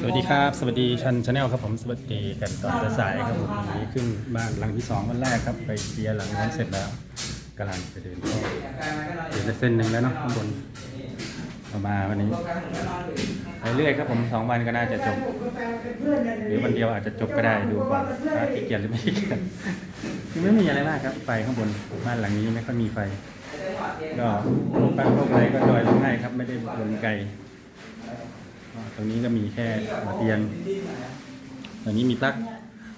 สวัสดีครับ สวัสดีชันชาแนลครับผมสวัสดีกันตอนจะสายครับผมวันนี้ขึ้นบ้านหลังที่สองวันแรกครับไปเคลียร์หลังนั้นเสร็จแล้วกำลังจะเดินเข้าเดินไปเส้นหนึ่งแล้วเนาะข้างบนเอามาวันนี้ไปเรื่อยครับผมสองวันก็น่าจะจบ หรือวันเดียวอาจจะจบก็ได้ดูก่อนว่าขี้เกียจหรือไม่ขี้เกียจคือไม่มีอะไรมากครับไฟข้างบนบ้านหลังนี้ไม่ค่อยมีไฟ ก็บ้านพวกไรก็ดอยลงง่ายครับไม่ได้บนไกล ตรงนี้ก็มีแค่หัวเตียงตรงนี้มีปลั๊ก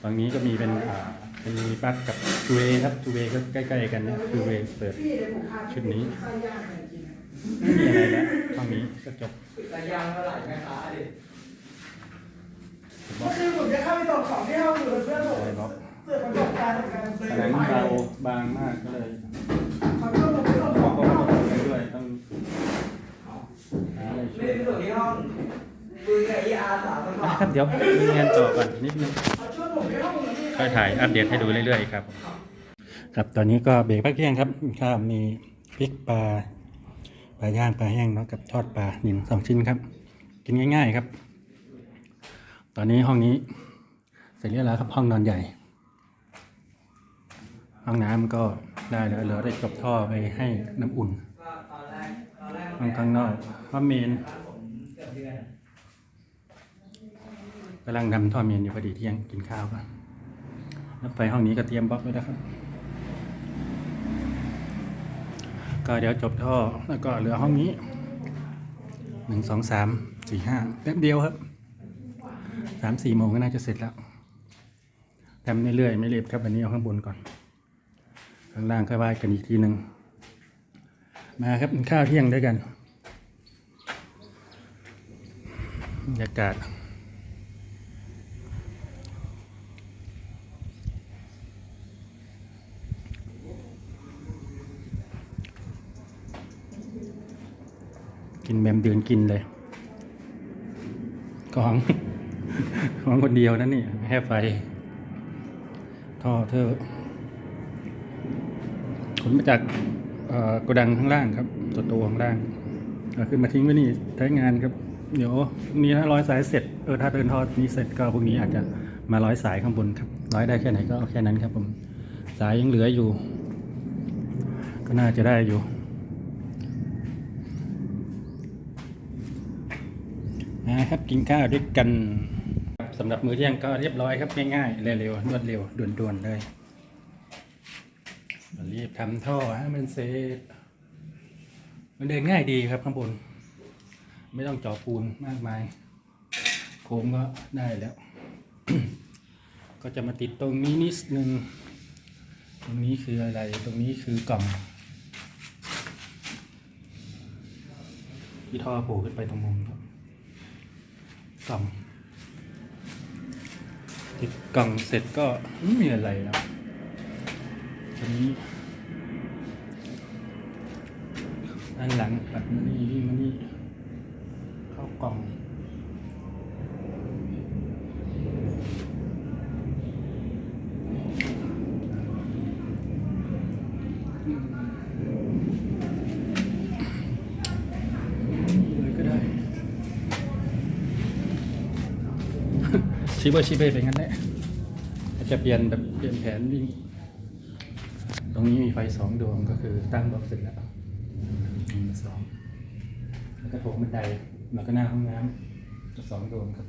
ตรงนี้ก็มีเป็นอ่าเป็นมีปลั๊กกับทูเวครับทูเวก็ใกล้ๆกันนะทูเวเปิดชุดนี้ไม่มีอะไรแล้วห้องนี้ก็จบระยางเท่าไหร่แม่ค้าดิเมื่อคืนผมจะเข้าไปส่งของที่ห้องอยู่เพื่อนผมอะไรบล็อกเกิดประสบการณ์กับการผนังเบาบางมากก็เลย คุยกับไอ้อาสาสมัอะครับเดี๋ยวมีงานต่อก่อนนิดนึงช่วยผมที่ห้องนี้ค่อยถ่ายอัปเดตให้ดูเรื่อยๆครับ ครับตอนนี้ก็เบรกพักเที่ยงครับข้าวมีพริกปลาปลาย่างปลาแห้งเนาะกับทอดปลาหนึ่งสองชิ้นครับ กินง่าย ๆครับ ตอนนี้ห้องนี้เสร็จเรียบร้อยครับห้องนอนใหญ่ ห้องน้ำก็ได้แล้วเหลือได้จบท่อไปให้น้ำอุ่นตอนแรกตอนแรกห้องข้างนอกห้องเมนเกือบเดือน กำลังทำท่อเมนอยู่พอดีเที่ยงกินข้าวกันแล้วไฟห้องนี้ก็เตรียมบล็อกไว้แล้วครับ ก็เดี๋ยวจบท่อแล้วก็เหลือห้องนี้หนึ่งสองสามสี่ห้าแป๊บเดียวครับสามสี่โมงก็น่าจะเสร็จแล้วทำเรื่อยๆไม่รีบครับวันนี้เอาข้างบนก่อน ข้างล่างค่อยว่ากันอีกทีหนึ่งมาครับข้าวเที่ยงด้วยกันบรรยากาศ กินแบมเดือนกินเลย ของ ของคนเดียวนั่นนี่แค่ไฟท่อเธอขนมาจากเอ่อโกดังข้างล่างครับตัวตัวข้างล่างาขึ้นมาทิ้งไว้นี่ใช้งานครับ เดี๋ยวนี้ถ้าร้อยสายเสร็จเออถ้าเดินทอดนี้เสร็จก็พรุ่งนี้อาจจะมาร้อยสายข้างบนครับ ร้อยได้แค่ไหนก็เอาแค่นั้นครับผมสายยังเหลืออยู่ ก็น่าจะได้อยู่ นะครับกินข้าวด้วยกันสำหรับมื้อเที่ยงก็เรียบร้อยครับง่ายๆเร็วๆรวดเร็วด่วนๆเลยรีบทำท่อให้มันเสร็จมันเดินง่ายดีครับข้างบน ไม่ต้องจาะปูนมากมาย โค้งก็ได้แล้ว ก็จะมาติดตรงนี้นิดนึง ตรงนี้คืออะไร ตรงนี้คือกล่องที่ท่อโผล่ขึ้นไปตรงมุมครับ กล่อง ติดกล่องเสร็จก็ไม่มีอะไรแล้วทีนี้ด้านหลังแบบนี้นี่มานี่เข้ากล่องเลยก็ได้ ชิบะชิเบะเป็นงั้นแหละอาจจะเปลี่ยนแบบเปลี่ยนแผนวิ่ง ตรงนี้มีไฟสองดวงก็คือตั้งบล็อกเสร็จแล้วหนึ่งสองแล้วก็โถงบันไดแล้วก็หน้าห้องน้ำสองดวงครับ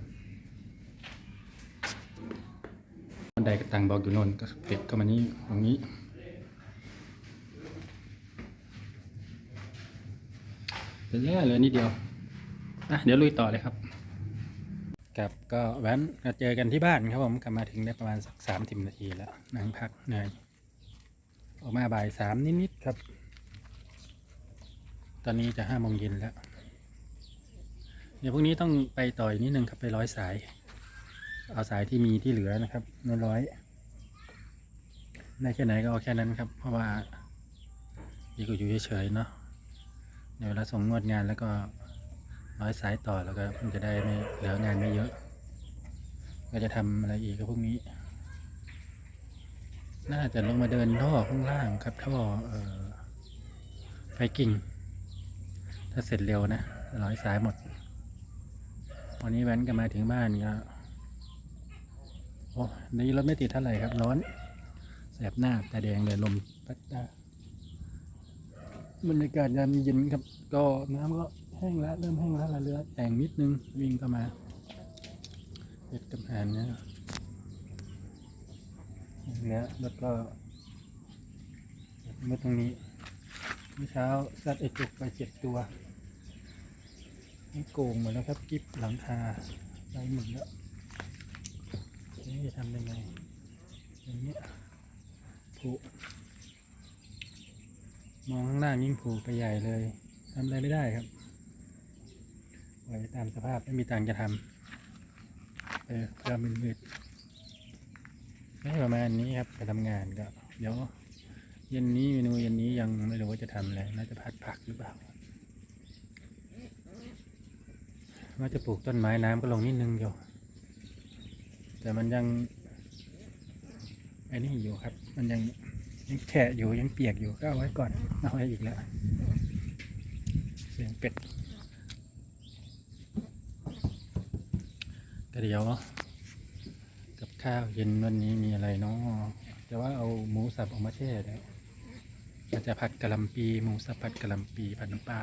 บันไดก็ตั้งบล็อกอยู่โน่นก็ปิดก็มานี้ตรงนี้เป็นแย่เลยนิดเดียวอะเดี๋ยวลุยต่อเลยครับ ครับก็แว้นมาเจอกันที่บ้านครับผมกลับมาถึงได้ประมาณสักสามสิบนาทีแล้วนั่งพักเหนื่อยออกมาบ่ายสามนิดๆครับ ตอนนี้จะห้าโมงเย็นแล้ว เดี๋ยวพรุ่งนี้ต้องไปต่อยนิดนึงครับไปร้อยสาย เอาสายที่มีที่เหลือนะครับน้อยร้อยได้แค่ไหนก็เอาแค่นั้นครับ เพราะว่าดีกว่าอยู่เฉยๆเนาะเดี๋ยวเวลาส่งงวดงานแล้วก็ ร้อยสายต่อแล้วก็มันจะได้ไม่เหลืองานไม่เยอะ ก็จะทำอะไรอีกก็พวกนี้ น่าจะลงมาเดินท่อข้างล่างครับท่อเออไฟกิ่ง ถ้าเสร็จเร็วนะร้อยสายหมด วันนี้แว้นกันมาถึงบ้านก็โอ้นี่รถไม่ติดเท่าไหร่ครับร้อนแสบหน้าตาแดงเลยลมพัดตาบรรยากาศยามเย็นครับ ก็น้ำก็ แห้งแล้วเริ่มแห้งแล้วละเรือแต่งนิดนึงวิ่งเข้ามาเด็ดกับหานเนี่ยแล้วแล้วก็มื่อตรงนี้เมื่อเช้าซัดไอจุกไปเจ็ดตัวนี่โกงหมดแล้วครับกิบหลังคาไปหมดแล้วนี่จะทำยังไงอย่างเงี้ยผูกมองข้างล่างยิ่งผูกไปใหญ่เลยทำอะไรไม่ได้ครับ ปล่อยตามสภาพไม่มีตังค์จะทำเออก็มืดมืดๆไม่ประมาณนี้ครับจะทำงานก็เดี๋ยวเย็นนี้เมนูเย็นนี้ยังไม่รู้ว่าจะทำอะไรน่าจะพัดผักหรือเปล่าว่าจะปลูกต้นไม้น้ำก็ลงนิดนึงอยู่แต่มันยังไอ้นี่อยู่ครับ มันยังยังแฉะอยู่ยังเปียกอยู่ก็เอาไว้ก่อนเอาไว้อีกแล้วเสียงเป็ด ก็เดี๋ยวกับข้าวเย็นวันนี้มีอะไรเนาะแต่ว่าเอาหมูสับออกมาแช่แล้วเราจะผัดกะหล่ำปีหมูสับผัดกะหล่ำปีผัดน้ำปลา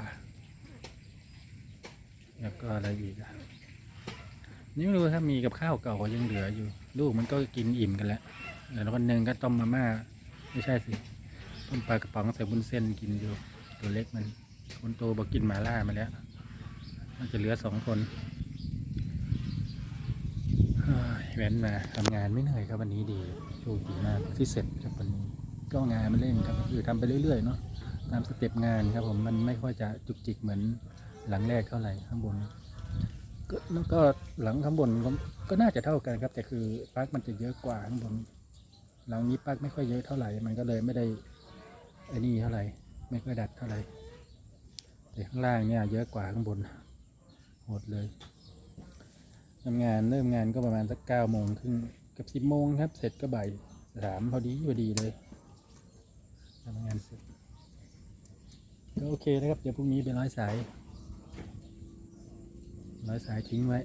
แล้วก็อะไรอีกอะนี่ไม่รู้ถ้ามีกับข้าวเก่าก็ยังเหลืออยู่ ลูกมันก็กินอิ่มกันแล้วแล้ววันหนึ่งก็ต้มมาม่าไม่ใช่สิต้มปลากระป๋องใส่บุญเส้นกินอยู่ตัวเล็กมันคนโตบอกกินหมาล่ามาแล้วมันจะเหลือสองคน แว้นมาทำงานไม่เหนื่อยครับวันนี้ดีโชคดีมากที่เสร็จครับวันนี้ก็งานมันเล่นครับคือทำไปเรื่อยๆเนาะตามสเต็ปงานครับผมมันไม่ค่อยจะจุกจิกเหมือนหลังแรกเท่าไหร่ข้างบนก็แล้วก็หลังข้างบนก็ก็น่าจะเท่ากันครับ แต่คือปลั๊กมันจะเยอะกว่าข้างบนหลังนี้ปลั๊กไม่ค่อยเยอะเท่าไหร่ มันก็เลยไม่ได้ไอ้นี่เท่าไหร่ ไม่ค่อยดัดเท่าไหร่แต่ข้างล่างเนี่ยเยอะกว่าข้างบนโหดเลย ทำงานเริ่มงานก็ประมาณสักเก้าโมงครึ่งกับสิบโมงครับ เสร็จก็บ่ายสามพอดีพอดีเลยทำงานเสร็จก็โอเคนะครับเดี๋ยวพรุ่งนี้ไปร้อยสาย ร้อยสายทิ้งไว้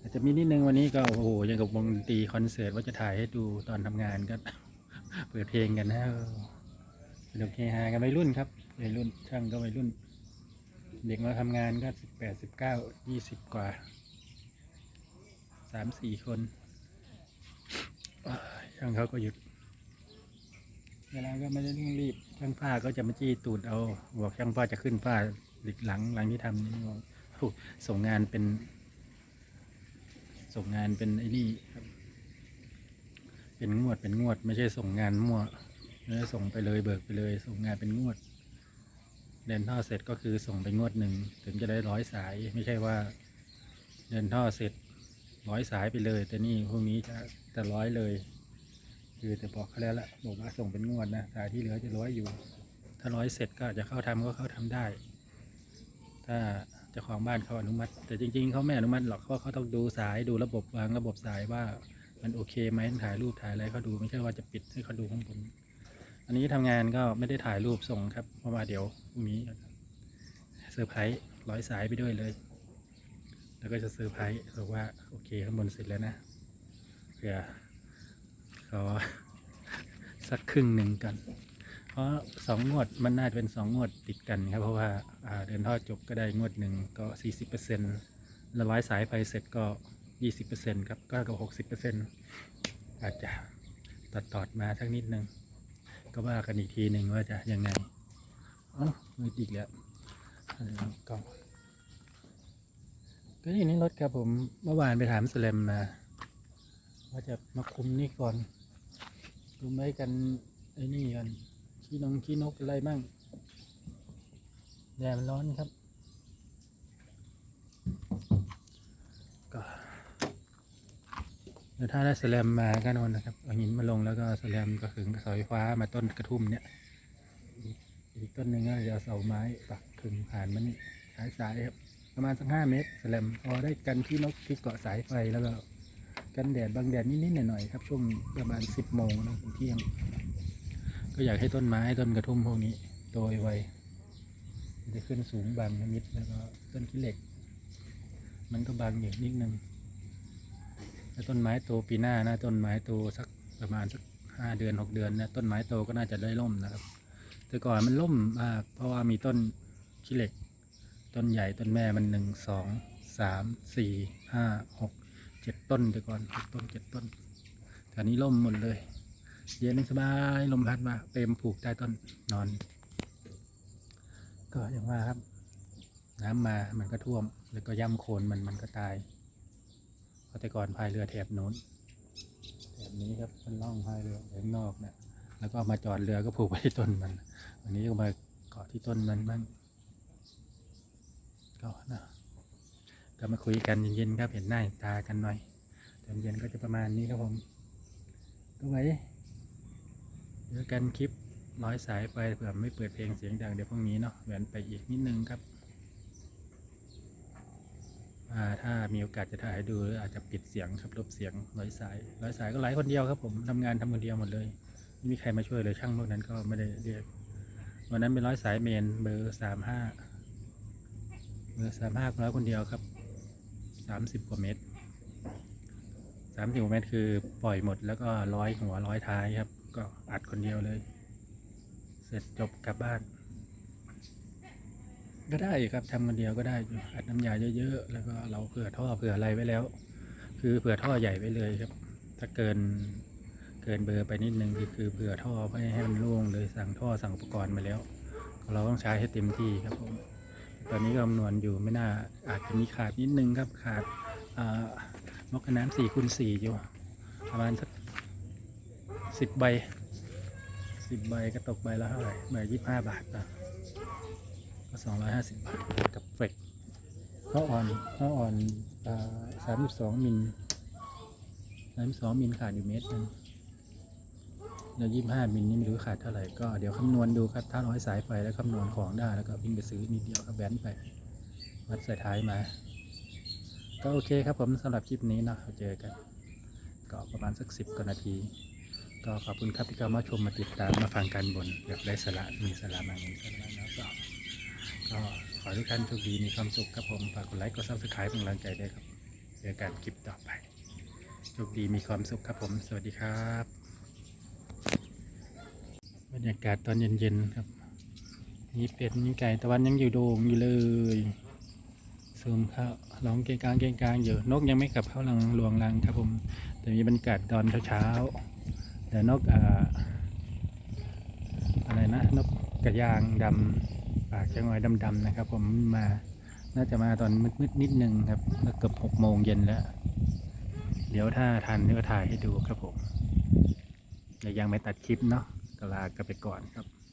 อาจจะมีนิดนึงวันนี้ก็โอ้โหยังกับวงดนตรีคอนเสิร์ตว่าจะถ่ายให้ดูตอนทำงานก็ เปิดเพลงกันนะสนุกเฮฮากันวัยรุ่นครับวัยรุ่นช่างก็วัยรุ่น เด็กมาทำงานก็สิบแปดสิบเก้ายี่สิบกว่า สามสี่คนอ้าวช่างเขาก็หยุด เวลาก็ไม่ได้เร่งรีบ ช่างผ้าก็จะมาจี้ตูดเอาบอกช่างผ้าจะขึ้นผ้าหลังหลังที่ทำนี่บอกโอ้ส่งงานเป็น ส่งงานเป็นไอ้นี่ครับเป็นงวดเป็นงวด ไม่ใช่ส่งงานมั่วไม่ได้ส่งไปเลยเบิกไปเลย ส่งงานเป็นงวดเดินท่อเสร็จก็คือส่งไปงวดหนึ่งถึงจะได้ร้อยสาย ไม่ใช่ว่า เดินท่อเสร็จ ร้อยสายไปเลย แต่นี่พวกนี้จะจะร้อยเลย คือจะบอกเขาแล้วละบอกว่าส่งเป็นงวดนะสายที่เหลือจะร้อยอยู่ ถ้าร้อยเสร็จก็จะเข้าทำก็เข้าทำได้ ถ้าจ้าของบ้านเขาอนุมัติ แต่จริง ๆเขาไม่อนุมัติหรอกเพราะเขาต้องดูสายดูระบบวางระบบสายว่ามันโอเคไหมถ่ายรูปถ่ายอะไรเขาดูไม่ใช่ว่าจะปิดให้เขาดูข้างบนอันนี้ทำงานก็ไม่ได้ถ่ายรูปส่งครับเพราะว่าเดี๋ยวพรุ่งนี้เซอร์ไพรส์ร้อยสายไปด้วยเลย แล้วก็จะเซอร์ไพรส์บอกว่าโอเคข้างบนเสร็จแล้วนะเผื่อขอสักครึ่งหนึ่งกัน เพราะสองงวดมันน่าจะเป็นสองงวดติดกันครับ เพราะว่าอ่าเดินทอดจบก็ได้งวดหนึ่งก็สี่สิบเปอร์เซ็นต์ล้วร้อยสายไฟเสร็จก็ยี่สิบเปอร์เซ็นต์ครับก็กับหกสิบเปอร์เซ็นต์อาจจะตัดตอดมาสักนิดนึง ก็ว่ากันอีกทีหนึ่งว่าจะยังไงอ๋อมืดอีกแล้วอะไร ก็อย่างนี้รถครับผมเมื่อวานไปถามสแลมมาว่าจะมาคุมนี่ก่อนคุมไว้กันไอ้นี่กันขี้นงขี้นกอะไรบ้างแดดมันร้อนครับ ก็เดี๋ยวถ้าได้สแลมมาก็นอนนะครับเอาหินมาลงแล้วก็สแลมก็ขึงสาไฟฟ้ามาต้นกระทุ่มเนี่ยอีกต้นหนึ่งก็จะเอาเสาไม้ปักขึงผ่านมันนี่สายสายครับ ประมาณสักห้าเมตรสแลมพอได้กันที่นกที่เกาะสายไฟแล้วก็กันแดดบางแดดนิดๆหน่อยๆครับ ช่วงประมาณสิบโมงนะเที่ยง ก็อยากให้ต้นไม้ต้นกระทุ่มพวกนี้โตไวจะขึ้นสูงบางนิดแล้วก็ต้นขี้เหล็ก มันก็บังอยู่นิดนึงแล้วต้นไม้โตปีหน้านะต้นไม้โตสักประมาณสักห้าเดือนหกเดือนนะต้นไม้โตก็น่าจะได้ร่มนะครับ แต่ก่อนมันร่มมากเพราะว่ามีต้นขี้เหล็ก ต้นใหญ่ต้นแม่มันหนึ่งสองสามสี่ห้าหกเจ็ดต้นแต่ก่อนหกต้นเจ็ดต้นแต่อันนี้ร่มหมดเลย เย็นสบายลมพัดมาเปรมผูกใต้ต้นนอน ก็อย่างว่าครับ น้ำมามันก็ท่วม แล้วก็ย่ำโคลนมันมันก็ตายเพราะแต่ก่อนพายเรือแถบนู้นแถบนี้ครับมันล่องพายเรือข้างนอกเนี่ยแล้วก็มาจอดเรือก็ผูกไว้ที่ต้นมัน วันนี้ก็มาเกาะที่ต้นมันบ้าง ก็นะก็มาคุยกันเย็นๆครับเห็นหน้าตากันหน่อยตอนเย็นก็จะประมาณนี้ครับผมก็ไว้เจอกันคลิปร้อยสายไปเผื่อไม่เปิดเพลงเสียงดังเดี๋ยวพรุ่งนี้เนาะแหวนไปอีกนิดนึงครับถ้ามีโอกาสจะถ่ายดูหรืออาจจะปิดเสียงครับลบเสียงร้อยสายร้อยสายก็ไลฟ์คนเดียวครับ ผมทำงานทำคนเดียวหมดเลยไม่มีใครมาช่วยเลยช่างพวกนั้นก็ไม่ได้เรียกวันนั้นเป็นร้อยสายเมนเบอร์สามห้า เบอร์สามห้าร้อยคนเดียวครับสามสิบกว่าเมตรสามสิบกว่าเมตรคือปล่อยหมดแล้วก็ร้อยหัวร้อยท้ายครับ ก็อัดคนเดียวเลย เสร็จจบกลับบ้าน ก็ได้ครับทำคนเดียวก็ได้อัดน้ำยาเยอะๆแล้วก็เราเผื่อท่อเผื่ออะไรไว้แล้ว คือเผื่อท่อใหญ่ไว้เลยครับ ถ้าเกินเกินเบอร์ไปนิดนึงคือคือเผื่อท่อไม่ให้มันโล่งเลยสั่งท่อสั่งอุปกรณ์มาแล้ว เราต้องใช้ให้เต็มที่ครับผม ตอนนี้ก็คำนวณอยู่ไม่น่าอาจจะมีขาดนิดนึงครับขาดอ่านกน้ำสี่คูณสี่อยู่ ประมาณสักสิบใบสิบใบก็ตกใบละเท่าไหร่ใบยี่สิบห้าบาทก็สองร้อยห้าสิบบาทกับเฟกข้ออ่อนข้ออ่อนสามสิบสองมิลสามสิบสองมิลขาดอยู่เมตรนึง แล้วยี่ห้ามิลนี่ไม่รู้ขาดเท่าไหร่ก็เดี๋ยวคำนวณดูครับถ้าร้อยสายไฟแล้วคำนวณของได้แล้วก็วิ่งไปซื้อนิดเดียวครับแบนไปวัดสายท้ายมา ก็โอเคครับผมสำหรับคลิปนี้เนาะเจอกัน ก็ประมาณสักสิบกว่านาที ก็ขอบคุณครับที่เข้ามาชมมาติดตามมาฟังการบ่นแบบไร้สาระมีสาระมากมีสาระนะก็ก็ขอให้ทุกท่านโชคดีมีความสุขครับผมฝากกดไลค์กดซับสไครป์เป็นกำลังใจด้วยครับเจอกันคลิปต่อไปโชคดีมีความสุขครับผม สวัสดีครับ ยากาศตอนเย็นๆครับมีเป็ดมีไก่ตะวันยังอยู่โด่งอยู่เลยซูมเข้าร้องเกงกลางเกงกลางอยู่นกยังไม่กลับเข้ารังรวงรังครับผม แต่มีบรรยากาศตอนเช้าๆแต่นกอ่าอะไรนะนกกระยางดำปากจะงอยดำๆนะครับ ผมมาน่าจะมาตอนมืดๆนิดนึงครับเกือบหกโมงเย็นแล้ว เดี๋ยวถ้าทันก็ถ่ายให้ดูครับผมแต่ยังไม่ตัดคลิปเนาะ ก็ลากันไปก่อนครับ